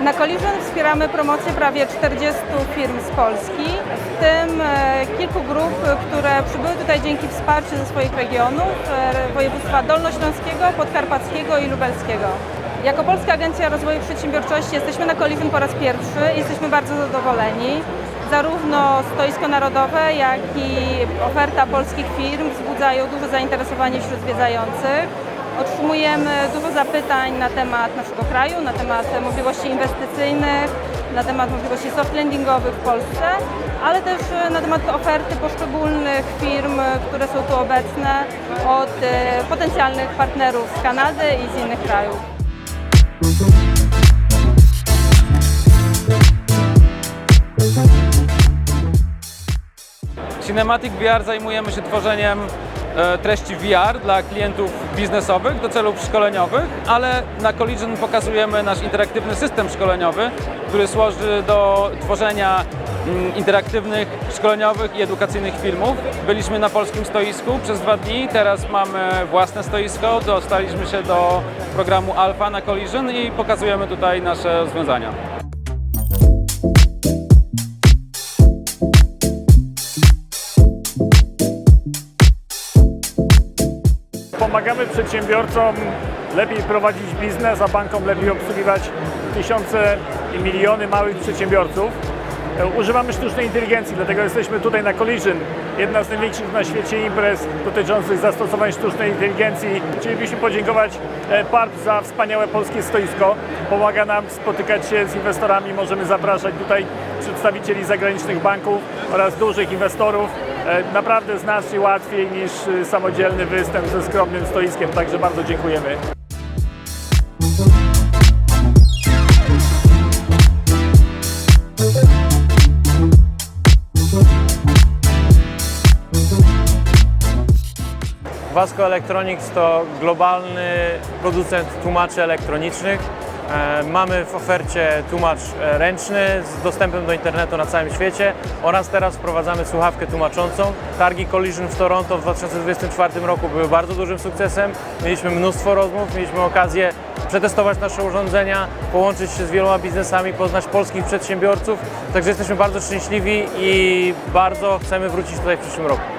Na Collision wspieramy promocję prawie 40 firm z Polski, w tym e, kilku grup, które przybyły tutaj dzięki wsparciu ze swoich regionów, e, województwa dolnośląskiego, podkarpackiego i lubelskiego. Jako Polska Agencja Rozwoju Przedsiębiorczości jesteśmy na Collision po raz pierwszy i jesteśmy bardzo zadowoleni. Zarówno stoisko narodowe, jak i oferta polskich firm wzbudzają duże zainteresowanie wśród zwiedzających. Otrzymujemy dużo zapytań na temat naszego kraju, na temat możliwości inwestycyjnych, na temat możliwości soft landingowych w Polsce, ale też e, na temat oferty poszczególnych firm, e, które są tu obecne od e, potencjalnych partnerów z Kanady i z innych krajów. Cinematic VR zajmujemy się tworzeniem treści VR dla klientów biznesowych do celów szkoleniowych, ale na Collision pokazujemy nasz interaktywny system szkoleniowy, który służy do tworzenia mm, interaktywnych, szkoleniowych i edukacyjnych filmów. Byliśmy na polskim stoisku przez dwa dni, teraz mamy własne stoisko, dostaliśmy się do programu Alpha na Collision i pokazujemy tutaj nasze rozwiązania. Pomagamy przedsiębiorcom lepiej prowadzić biznes, a bankom lepiej obsługiwać tysiące i miliony małych przedsiębiorców. E, Używamy sztucznej inteligencji, dlatego jesteśmy tutaj na Collision, jedna z największych na świecie imprez dotyczących zastosowań sztucznej inteligencji. Chcielibyśmy podziękować e, PARP za wspaniałe polskie stoisko. Pomaga nam spotykać się z inwestorami, możemy zapraszać tutaj przedstawicieli zagranicznych banków oraz dużych inwestorów. E, Naprawdę znacznie łatwiej niż e, samodzielny występ ze skromnym stoiskiem, także bardzo dziękujemy. Vasco Electronics to globalny producent tłumaczy elektronicznych. E, Mamy w ofercie tłumacz e, ręczny z dostępem do internetu na całym świecie oraz teraz wprowadzamy słuchawkę tłumaczącą. Targi Collision w Toronto w 2024 roku były bardzo dużym sukcesem. Mieliśmy mnóstwo rozmów, mieliśmy okazję przetestować nasze urządzenia, połączyć się z wieloma biznesami, poznać polskich przedsiębiorców. Także jesteśmy bardzo szczęśliwi i bardzo chcemy wrócić tutaj w przyszłym roku.